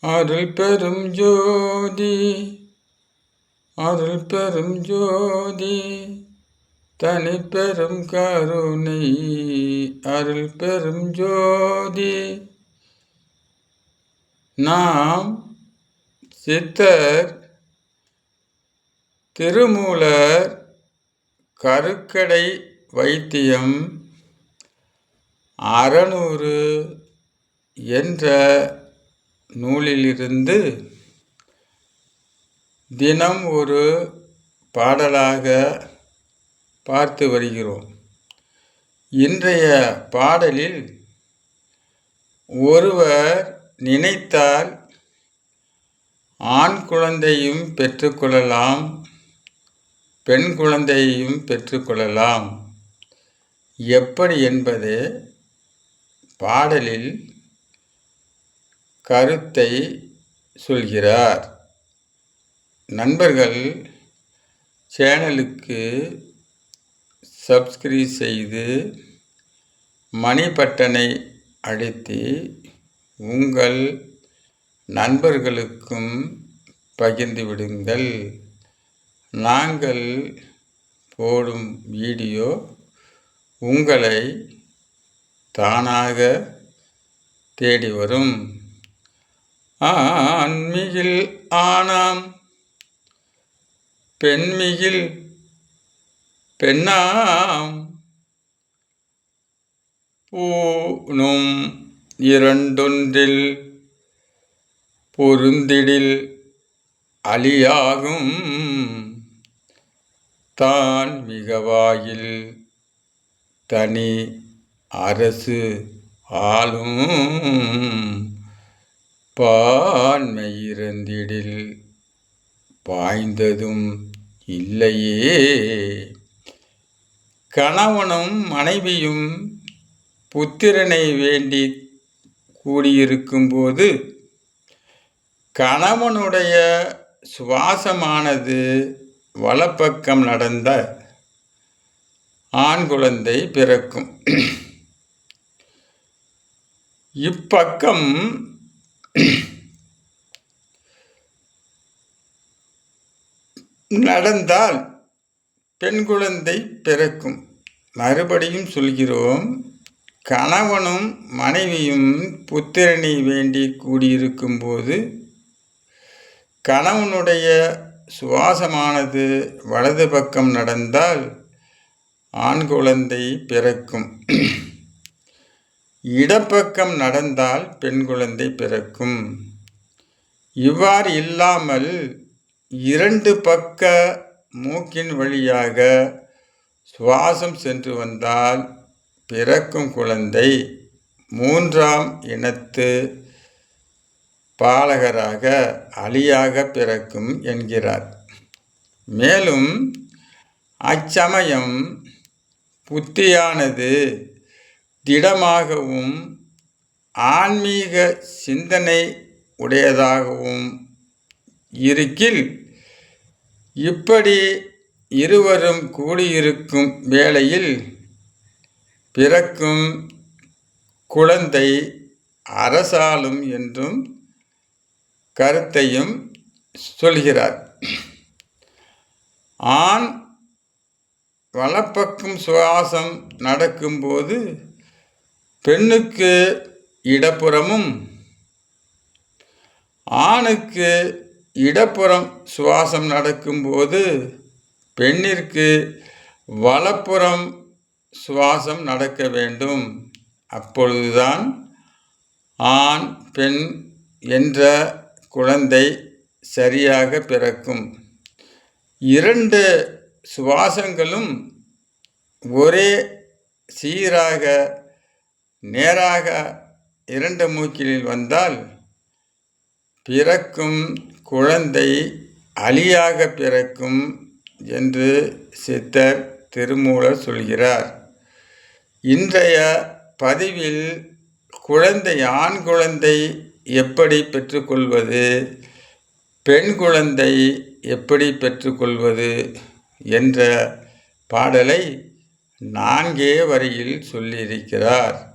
அருள் பெரும் ஜோதி அருள் பெரும் ஜோதி தனி பெரும் கருணை அருள் பெரும் ஜோதி. நாம் சித்தர் திருமூலர் கருக்கடை வைத்தியம் அறநூறு என்ற நூலிலிருந்து தினம் ஒரு பாடலாக பார்த்து வருகிறோம். இன்றைய பாடலில் ஒருவர் நினைத்தால் ஆண் குழந்தையும் பெற்றுக்கொள்ளலாம் பெண் குழந்தையையும் பெற்றுக்கொள்ளலாம் எப்படி என்பது பாடலில் கருத்தை சொல்கிறார். நண்பர்கள் சேனலுக்கு சப்ஸ்கிரைப் செய்து மணி பட்டனை அழுத்தி உங்கள் நண்பர்களுக்கும் பகிர்ந்து விடுங்கள். நாங்கள் போடும் வீடியோ உங்களை தானாக தேடி வரும். ஆண்மிகில் ஆனாம் பெண்மிகில் பெண்ணாம். பூணும் இரண்டொன்றில் பொருந்திடில் அலியாகும் தான் மிகவாயில் தனி அரசு ஆளும். பான்மையிறந்திடில் பாய்ந்ததும் இல்லையே. கணவனும் மனைவியும் புத்திரனை வேண்டி கூடியிருக்கும்போது கணவனுடைய சுவாசமானது வலப்பக்கம் நடந்த ஆண் குழந்தை பிறக்கும். இப்பக்கம் நடந்தால் பெண் குழந்தை பிறக்கும். மறுபடியும் சொல்கிறோம் கணவனும் மனைவியும் புத்திரனை வேண்டி கூடியிருக்கும்போது கணவனுடைய சுவாசமானது வலது பக்கம் நடந்தால் ஆண் குழந்தை பிறக்கும். இடப்பக்கம் நடந்தால் பெண் குழந்தை பிறக்கும். இவ்வாறு இல்லாமல் இரண்டு பக்க மூக்கின் வழியாக சுவாசம் சென்று வந்தால் பிறக்கும் குழந்தை மூன்றாம் இனத்து பாலகராக அலியாக பிறக்கும் என்கிறார். மேலும் அச்சமயம் புத்தியானது திடமாகவும் ஆன்மீக சிந்தனை உடையதாகவும் இருக்கில் இப்படி இருவரும் கூடியிருக்கும் வேளையில் பிறக்கும் குழந்தை அரசாலும் என்றும் கருத்தையும் சொல்கிறார். ஆண் வலப்பக்கம் சுவாசம் நடக்கும்போது பெண்ணுக்கு இடப்புறமும் ஆணுக்கு இடப்புறம் சுவாசம் நடக்கும்போது பெண்ணிற்கு வலப்புறம் சுவாசம் நடக்க வேண்டும். அப்பொழுதுதான் ஆண் பெண் என்ற குழந்தை சரியாக பிறக்கும். இரண்டு சுவாசங்களும் ஒரே சீராக நேராக இரண்டு மூக்கிலில் வந்தால் பிறக்கும் குழந்தை அலியாக பிறக்கும் என்று சித்தர் திருமூலர் சொல்கிறார். இன்றைய பதிவில் குழந்தை ஆண் குழந்தை எப்படி பெற்றுக்கொள்வது பெண் குழந்தை எப்படி பெற்றுக்கொள்வது என்ற பாடலை நான்கே வரியில் சொல்லியிருக்கிறார்.